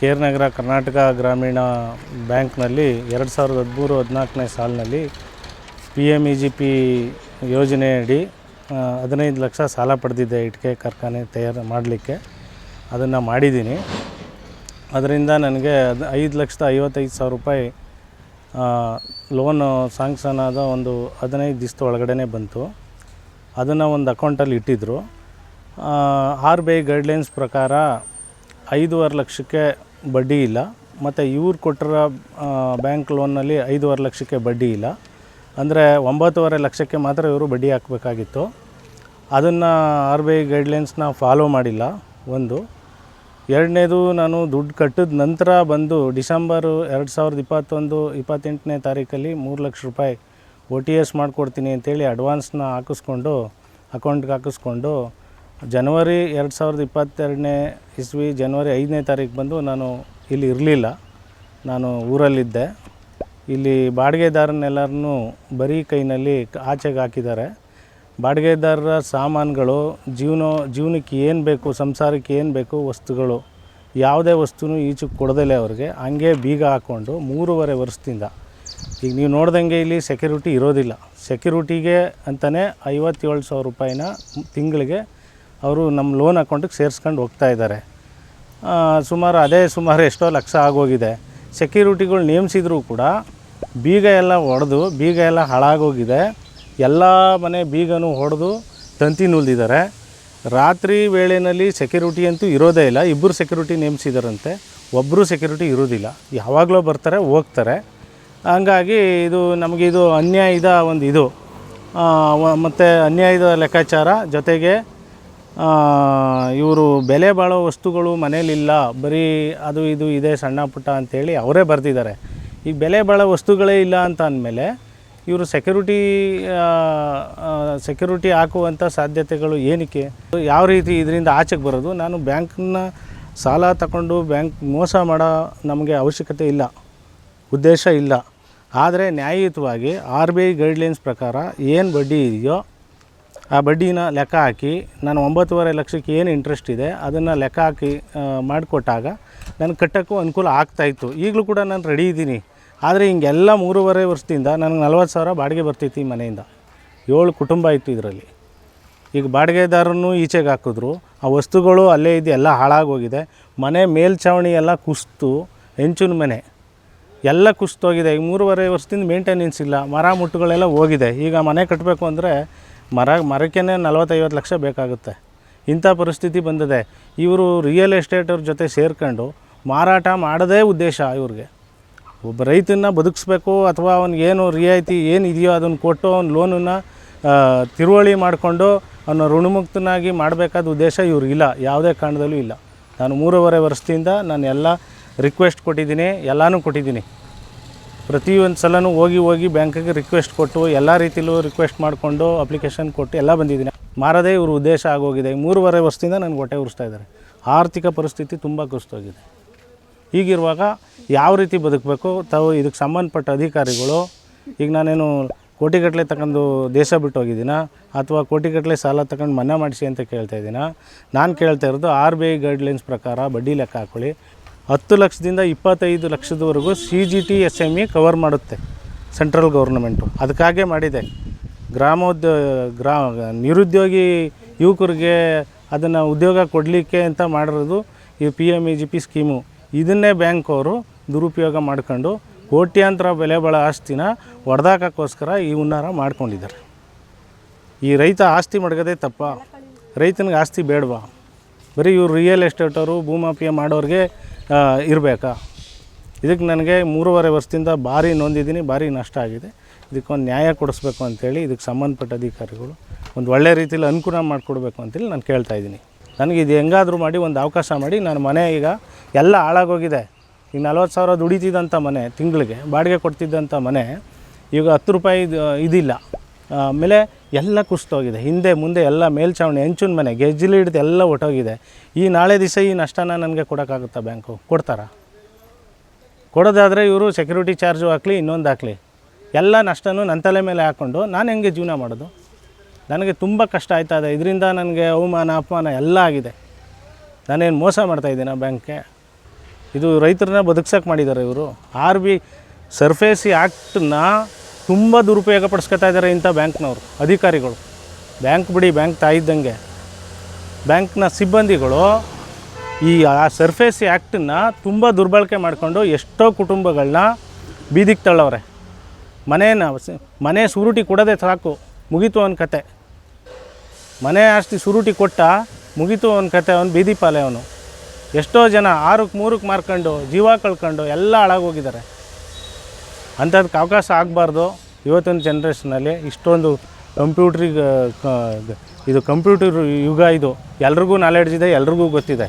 K R ನಗರ ಕರ್ನಾಟಕ ಗ್ರಾಮೀಣ ಬ್ಯಾಂಕ್ನಲ್ಲಿ ಎರಡು ಸಾವಿರದ ಹದಿಮೂರು ಹದಿನಾಲ್ಕನೇ ಸಾಲಿನಲ್ಲಿ P M E G P ಯೋಜನೆಯಡಿ ಹದಿನೈದು ಲಕ್ಷ ಸಾಲ ಪಡೆದಿದ್ದೆ ಇಟ್ಕೆ ಕಾರ್ಖಾನೆ ತಯಾರು ಮಾಡಲಿಕ್ಕೆ. ಅದನ್ನು ಮಾಡಿದ್ದೀನಿ. ಅದರಿಂದ ನನಗೆ ಅದು ಐದು ಲಕ್ಷದ ಐವತ್ತೈದು ಸಾವಿರ ರೂಪಾಯಿ ಲೋನು ಸಾಂಕ್ಷನ್ ಆದ ಒಂದು ಹದಿನೈದು ದಿವಸದ ಒಳಗಡೆ ಬಂತು. ಅದನ್ನು ಒಂದು ಅಕೌಂಟಲ್ಲಿ ಇಟ್ಟಿದ್ದರು ಆರ್ ಬಿ ಐ ಗೈಡ್ಲೈನ್ಸ್ ಪ್ರಕಾರ ಐದೂವರೆ ಲಕ್ಷಕ್ಕೆ ಬಡ್ಡಿ ಇಲ್ಲ. ಮತ್ತು ಇವ್ರು ಕೊಟ್ಟಿರೋ ಬ್ಯಾಂಕ್ ಲೋನ್ನಲ್ಲಿ ಐದೂವರೆ ಲಕ್ಷಕ್ಕೆ ಬಡ್ಡಿ ಇಲ್ಲ. ಅಂದರೆ ಒಂಬತ್ತುವರೆ ಲಕ್ಷಕ್ಕೆ ಮಾತ್ರ ಇವರು ಬಡ್ಡಿ ಹಾಕಬೇಕಾಗಿತ್ತು. ಅದನ್ನು ಆರ್ ಬಿ ಐ ಗೈಡ್ಲೈನ್ಸ್ನ ಫಾಲೋ ಮಾಡಿಲ್ಲ ಒಂದು. ಎರಡನೇದು ನಾನು ದುಡ್ಡು ಕಟ್ಟಿದ ನಂತರ ಬಂದು ಡಿಸೆಂಬರು ಎರಡು ಸಾವಿರದ ಇಪ್ಪತ್ತೊಂದು, ಇಪ್ಪತ್ತೆಂಟನೇ ತಾರೀಕಲ್ಲಿ ಮೂರು ಲಕ್ಷ ರೂಪಾಯಿ ಒ ಟಿ ಎಸ್ ಮಾಡಿಕೊಡ್ತೀನಿ ಅಂತೇಳಿ ಅಡ್ವಾನ್ಸ್ನ ಹಾಕಿಸ್ಕೊಂಡು ಅಕೌಂಟ್ಗೆ ಹಾಕಿಸ್ಕೊಂಡು ಜನವರಿ ಎರಡು ಸಾವಿರದ ಇಪ್ಪತ್ತೆರಡನೇ ಇಸ್ವಿ, ಜನವರಿ ಐದನೇ ತಾರೀಕು ಬಂದು ನಾನು ಇಲ್ಲಿ ಇರಲಿಲ್ಲ. ನಾನು ಊರಲ್ಲಿದ್ದೆ. ಇಲ್ಲಿ ಬಾಡಿಗೆದಾರನ್ನೆಲ್ಲರನ್ನೂ ಬರೀ ಕೈನಲ್ಲಿ ಆಚೆಗೆ ಹಾಕಿದ್ದಾರೆ. ಬಾಡಿಗೆದಾರರ ಸಾಮಾನುಗಳು, ಜೀವನ, ಜೀವನಕ್ಕೆ ಏನು ಬೇಕು, ಸಂಸಾರಕ್ಕೆ ಏನು ಬೇಕು, ವಸ್ತುಗಳು, ಯಾವುದೇ ವಸ್ತುನೂ ಈಚೆಗೆ ಕೊಡದಲೇ ಅವ್ರಿಗೆ. ಹಂಗೆ ಬೀಗ ಹಾಕ್ಕೊಂಡು ಮೂರುವರೆ ವರ್ಷದಿಂದ. ಈಗ ನೀವು ನೋಡ್ದಂಗೆ ಇಲ್ಲಿ ಸೆಕ್ಯೂರಿಟಿ ಇರೋದಿಲ್ಲ. ಸೆಕ್ಯೂರಿಟಿಗೆ ಅಂತಲೇ ಐವತ್ತೇಳು ಸಾವಿರ ರೂಪಾಯಿನ ತಿಂಗಳಿಗೆ ಅವರು ನಮ್ಮ ಲೋನ್ ಅಕೌಂಟಿಗೆ ಸೇರಿಸ್ಕೊಂಡು ಹೋಗ್ತಾ ಇದ್ದಾರೆ. ಸುಮಾರು ಅದೇ ಸುಮಾರು ಎಷ್ಟೋ ಲಕ್ಷ ಆಗೋಗಿದೆ. ಸೆಕ್ಯೂರಿಟಿಗಳು ನೇಮಿಸಿದ್ರು ಕೂಡ ಬೀಗ ಎಲ್ಲ ಹೊಡೆದು ಬೀಗ ಎಲ್ಲ ಹಾಳಾಗೋಗಿದೆ. ಎಲ್ಲ ಮನೆ ಬೀಗನೂ ಹೊಡೆದು ತಂತಿ ನುಲ್ದಿದ್ದಾರೆ. ರಾತ್ರಿ ವೇಳೆಯಲ್ಲಿ ಸೆಕ್ಯೂರಿಟಿ ಅಂತೂ ಇರೋದೇ ಇಲ್ಲ. ಇಬ್ಬರು ಸೆಕ್ಯೂರಿಟಿ ನೇಮಿಸಿದಾರಂತೆ. ಒಬ್ಬರು ಸೆಕ್ಯೂರಿಟಿ ಇರೋದಿಲ್ಲ. ಯಾವಾಗಲೂ ಬರ್ತಾರೆ, ಹೋಗ್ತಾರೆ. ಹಂಗಾಗಿ ಇದು ನಮಗೆ ಇದು ಅನ್ಯಾಯದ ಒಂದು ಇದು. ಮತ್ತು ಅನ್ಯಾಯದ ಲೆಕ್ಕಾಚಾರ ಜೊತೆಗೆ ಇವರು ಬೆಲೆ ಬಾಳೋ ವಸ್ತುಗಳು ಮನೇಲಿಲ್ಲ, ಬರೀ ಅದು ಇದು ಇದೆ ಸಣ್ಣ ಪುಟ್ಟ ಅಂತೇಳಿ ಅವರೇ ಬರ್ತಿದ್ದಾರೆ ಈಗ ಬೆಲೆ ಬಾಳೋ ವಸ್ತುಗಳೇ ಇಲ್ಲ ಅಂತ ಅಂದಮೇಲೆ ಇವರು ಸೆಕ್ಯೂರಿಟಿ ಸೆಕ್ಯೂರಿಟಿ ಹಾಕುವಂಥ ಸಾಧ್ಯತೆಗಳು ಏನಕ್ಕೆ? ಯಾವ ರೀತಿ ಇದರಿಂದ ಆಚೆಗೆ ಬರೋದು? ನಾನು ಬ್ಯಾಂಕ್ನ ಸಾಲ ತಗೊಂಡು ಬ್ಯಾಂಕ್ ಮೋಸ ಮಾಡೋ ನಮಗೆ ಅವಶ್ಯಕತೆ ಇಲ್ಲ, ಉದ್ದೇಶ ಇಲ್ಲ. ಆದರೆ ನ್ಯಾಯಯುತವಾಗಿ ಆರ್ ಬಿ ಐ ಗೈಡ್ಲೈನ್ಸ್ ಪ್ರಕಾರ ಏನು ಬಡ್ಡಿ ಇದೆಯೋ ಆ ಬಡ್ಡಿನ ಲೆಕ್ಕ ಹಾಕಿ ನಾನು ಒಂಬತ್ತುವರೆ ಲಕ್ಷಕ್ಕೆ ಏನು ಇಂಟ್ರೆಸ್ಟ್ ಇದೆ, ಅದನ್ನು ಲೆಕ್ಕ ಹಾಕಿ ಮಾಡಿಕೊಟ್ಟಾಗ ನನಗೆ ಕಟ್ಟೋಕ್ಕೂ ಅನುಕೂಲ ಆಗ್ತಾಯಿತ್ತು ಈಗಲೂ ಕೂಡ ನಾನು ರೆಡಿ ಇದ್ದೀನಿ. ಆದರೆ ಹಿಂಗೆಲ್ಲ ಮೂರುವರೆ ವರ್ಷದಿಂದ ನನಗೆ ನಲ್ವತ್ತು ಸಾವಿರ ಬಾಡಿಗೆ ಬರ್ತಿತ್ತು ಈ ಮನೆಯಿಂದ. ಏಳು ಕುಟುಂಬ ಇತ್ತು ಇದರಲ್ಲಿ. ಈಗ ಬಾಡಿಗೆದಾರನು ಈಚೆಗೆ ಹಾಕಿದ್ರು. ಆ ವಸ್ತುಗಳು ಅಲ್ಲೇ ಇದೆ ಎಲ್ಲ ಹಾಳಾಗೋಗಿದೆ. ಮನೆ ಮೇಲ್ಛಾವಣಿ ಎಲ್ಲ ಕುಸ್ತು. ಹೆಂಚಿನ ಮನೆ. ಎಲ್ಲ ಕುಸ್ತೋಗಿದೆ. ಈಗ ಮೂರುವರೆ ವರ್ಷದಿಂದ ಮೇಂಟೆನೆನ್ಸ್ ಇಲ್ಲ. ಮರ ಮುಟ್ಟುಗಳೆಲ್ಲ ಹೋಗಿದೆ. ಈಗ ಮನೆ ಕಟ್ಟಬೇಕು ಅಂದರೆ ಮರ ಮರಕ್ಕೇ ನಲವತ್ತೈವತ್ತು ಲಕ್ಷ ಬೇಕಾಗುತ್ತೆ. ಇಂಥ ಪರಿಸ್ಥಿತಿ ಬಂದಿದೆ. ಇವರು ರಿಯಲ್ ಎಸ್ಟೇಟವ್ರ ಜೊತೆ ಸೇರ್ಕೊಂಡು ಮಾರಾಟ ಮಾಡೋದೇ ಉದ್ದೇಶ ಇವ್ರಿಗೆ. ಒಬ್ಬ ರೈತನ ಬದುಕಿಸ್ಬೇಕು ಅಥವಾ ಅವ್ನಿಗೇನು ರಿಯಾಯಿತಿ ಏನು ಇದೆಯೋ ಅದನ್ನು ಕೊಟ್ಟು ಅವ್ನ ಲೋನನ್ನು ತಿರುವಳಿ ಮಾಡಿಕೊಂಡು ಅವನ ಋಣಮುಕ್ತನಾಗಿ ಮಾಡಬೇಕಾದ ಉದ್ದೇಶ ಇವ್ರಿಗಿಲ್ಲ ಯಾವುದೇ ಕಾರಣದಲ್ಲೂ ಇಲ್ಲ. ನಾನು ಮೂರುವರೆ ವರ್ಷದಿಂದ ನಾನು ಎಲ್ಲ ರಿಕ್ವೆಸ್ಟ್ ಕೊಟ್ಟಿದ್ದೀನಿ, ಎಲ್ಲನೂ ಕೊಟ್ಟಿದ್ದೀನಿ. ಪ್ರತಿಯೊಂದು ಸಲನೂ ಹೋಗಿ ಹೋಗಿ ಬ್ಯಾಂಕಿಗೆ ರಿಕ್ವೆಸ್ಟ್ ಕೊಟ್ಟು ಎಲ್ಲ ರೀತಿಲೂ ರಿಕ್ವೆಸ್ಟ್ ಮಾಡಿಕೊಂಡು ಅಪ್ಲಿಕೇಶನ್ ಕೊಟ್ಟು ಎಲ್ಲ ಬಂದಿದ್ದೀನಿ. ಮಾರದೇ ಇವರು ಉದ್ದೇಶ ಆಗೋಗಿದೆ. ಮೂರುವರೆ ವರ್ಷದಿಂದ ನನಗೆ ಹೊಟ್ಟೆ ಉರಿಸ್ತಾ ಇದ್ದಾರೆ. ಆರ್ಥಿಕ ಪರಿಸ್ಥಿತಿ ತುಂಬ ಕುಸಿತೋಗಿದೆ. ಹೀಗಿರುವಾಗ ಯಾವ ರೀತಿ ಬದುಕಬೇಕು? ತಾವು ಇದಕ್ಕೆ ಸಂಬಂಧಪಟ್ಟ ಅಧಿಕಾರಿಗಳು, ಈಗ ನಾನೇನು ಕೋಟಿಗಟ್ಟಲೆ ತಗೊಂಡು ದೇಶ ಬಿಟ್ಟು ಹೋಗಿದ್ದೀನ? ಅಥವಾ ಕೋಟಿಗಟ್ಟಲೆ ಸಾಲ ತಗೊಂಡು ಮನ್ನಾ ಮಾಡಿಸಿ ಅಂತ ಕೇಳ್ತಾ ಇದ್ದೀನ? ನಾನು ಕೇಳ್ತಾ ಇರೋದು ಆರ್ ಬಿ ಐ ಗೈಡ್ಲೈನ್ಸ್ ಪ್ರಕಾರ ಬಡ್ಡಿ ಲೆಕ್ಕ ಹಾಕೊಳ್ಳಿ. ಹತ್ತು ಲಕ್ಷದಿಂದ ಇಪ್ಪತ್ತೈದು ಲಕ್ಷದವರೆಗೂ C G T S M E cover ಮಾಡುತ್ತೆ ಸೆಂಟ್ರಲ್ ಗೌರ್ನಮೆಂಟು ಅದಕ್ಕಾಗೇ ಮಾಡಿದೆ. ಗ್ರಾಮೋದ್ಯೋ, ಗ್ರಾ, ನಿರುದ್ಯೋಗಿ ಯುವಕರಿಗೆ ಅದನ್ನು ಉದ್ಯೋಗ ಕೊಡಲಿಕ್ಕೆ ಅಂತ ಮಾಡಿರೋದು ಈ P M E G P scheme ಇದನ್ನೇ ಬ್ಯಾಂಕ್ ಅವರು ದುರುಪಯೋಗ ಮಾಡ್ಕೊಂಡು ಕೋಟ್ಯಾಂತರ ಬೆಲೆ ಬಾಳ ಆಸ್ತಿನ ಹೊಡೆದಾಕೋಸ್ಕರ ಈ ಹುನ್ನಾರ ಮಾಡ್ಕೊಂಡಿದ್ದಾರೆ. ಈ ರೈತ ಆಸ್ತಿ ಮಡಗೋದೇ ತಪ್ಪ. ರೈತನಿಗೆ ಆಸ್ತಿ ಬೇಡವಾ? ಬರೀ ಇವ್ರು ರಿಯಲ್ ಎಸ್ಟೇಟವರು ಭೂಮಾಫಿಯ ಮಾಡೋರಿಗೆ ಇರಬೇಕಾ? ಇದಕ್ಕೆ ನನಗೆ ಮೂರುವರೆ ವರ್ಷದಿಂದ ಭಾರಿ ನೊಂದಿದ್ದೀನಿ, ಭಾರಿ ನಷ್ಟ ಆಗಿದೆ. ಇದಕ್ಕೊಂದು ನ್ಯಾಯ ಕೊಡಿಸ್ಬೇಕು ಅಂಥೇಳಿ ಇದಕ್ಕೆ ಸಂಬಂಧಪಟ್ಟ ಅಧಿಕಾರಿಗಳು ಒಂದು ಒಳ್ಳೆ ರೀತಿಯಲ್ಲಿ ಅನುಕೂಲ ಮಾಡಿಕೊಡ್ಬೇಕು ಅಂತೇಳಿ ನಾನು ಕೇಳ್ತಾ ಇದ್ದೀನಿ. ನನಗೆ ಇದು ಹೆಂಗಾದರೂ ಮಾಡಿ, ಒಂದು ಅವಕಾಶ ಮಾಡಿ ನಾನು ಮನೆ ಈಗ ಎಲ್ಲ ಹಾಳಾಗೋಗಿದೆ. ಈಗ ನಲ್ವತ್ತು ಸಾವಿರ ದುಡಿತಿದ್ದಂಥ ಮನೆ, ತಿಂಗಳಿಗೆ ಬಾಡಿಗೆ ಕೊಡ್ತಿದ್ದಂಥ ಮನೆ, ಈಗ ಹತ್ತು ರೂಪಾಯಿ ಇದಿಲ್ಲ. ಆಮೇಲೆ ಎಲ್ಲ ಕುಸ್ತೋಗಿದೆ. ಹಿಂದೆ, ಮುಂದೆ ಎಲ್ಲ ಮೇಲ್ಛಾವಣಿ, ಹೆಂಚಿನ ಮನೆ, ಗೆಜ್ಜಲಿ ಹಿಡಿದು ಎಲ್ಲ ಒಟ್ಟೋಗಿದೆ. ಈ ನಾಳೆ ದಿವಸ ಈ ನಷ್ಟನ ನನಗೆ ಕೊಡೋಕ್ಕಾಗುತ್ತಾ ಬ್ಯಾಂಕು? ಕೊಡ್ತಾರ? ಕೊಡೋದಾದರೆ ಇವರು ಸೆಕ್ಯೂರಿಟಿ ಚಾರ್ಜು ಹಾಕಲಿ, ಇನ್ನೊಂದು ಹಾಕಲಿ. ಎಲ್ಲ ನಷ್ಟನೂ ನನ್ನ ತಲೆ ಮೇಲೆ ಹಾಕ್ಕೊಂಡು ನಾನು ಹೆಂಗೆ ಜೀವನ ಮಾಡೋದು? ನನಗೆ ತುಂಬ ಕಷ್ಟ ಆಯ್ತಾ ಇದೆ. ಇದರಿಂದ ನನಗೆ ಅವಮಾನ, ಅಪಮಾನ ಎಲ್ಲ ಆಗಿದೆ. ನಾನೇನು ಮೋಸ ಮಾಡ್ತಾಯಿದ್ದೀನ ಬ್ಯಾಂಕ್ಗೆ? ಇದು ರೈತರನ್ನ ಬದುಕ್ಸಕ್ಕೆ ಮಾಡಿದ್ದಾರೆ ಇವರು. ಆರ್ ಬಿ ಸರ್ಫೇಸಿ ಆ್ಯಕ್ಟನ್ನ ತುಂಬ ದುರುಪಯೋಗ ಪಡಿಸ್ಕೊತಾ ಇದ್ದಾರೆ ಇಂಥ ಬ್ಯಾಂಕ್ನವರು, ಅಧಿಕಾರಿಗಳು. ಬ್ಯಾಂಕ್ ಬಿಡಿ, ಬ್ಯಾಂಕ್ ತಾಯಿದ್ದಂಗೆ ಬ್ಯಾಂಕ್ನ ಸಿಬ್ಬಂದಿಗಳು ಈ ಆ ಸರ್ಫೇಸ್ ಆ್ಯಕ್ಟನ್ನು ತುಂಬ ದುರ್ಬಳಕೆ ಮಾಡಿಕೊಂಡು ಎಷ್ಟೋ ಕುಟುಂಬಗಳನ್ನ ಬೀದಿಗೆ ತಳ್ಳವ್ರೆ. ಮನೇನ ಮನೆ ಸುರುಟಿ ಕೊಡೋದೇ ಸಾಕು, ಮುಗೀತು ಅವನ ಕತೆ. ಮನೆ ಆಸ್ತಿ ಸುರುಟಿ ಕೊಟ್ಟ ಮುಗೀತು ಅವನ ಕತೆ, ಅವನು ಬೀದಿ ಪಾಲೆ ಅವನು. ಎಷ್ಟೋ ಜನ ಆರಕ್ಕೆ ಮೂರಕ್ಕೆ ಮಾರ್ಕೊಂಡು, ಜೀವ ಕಳ್ಕೊಂಡು ಎಲ್ಲ ಹಾಳಾಗೋಗಿದ್ದಾರೆ. ಅಂಥದ್ದಕ್ಕೆ ಅವಕಾಶ ಆಗಬಾರ್ದು. ಇವತ್ತಿನ ಜನ್ರೇಷನಲ್ಲಿ ಇಷ್ಟೊಂದು ಕಂಪ್ಯೂಟ್ರಿಗೆ ಇದು ಕಂಪ್ಯೂಟರ್ ಯುಗ ಇದು. ಎಲ್ರಿಗೂ ನಾಲೆಡ್ಜ್ ಇದೆ, ಎಲ್ರಿಗೂ ಗೊತ್ತಿದೆ.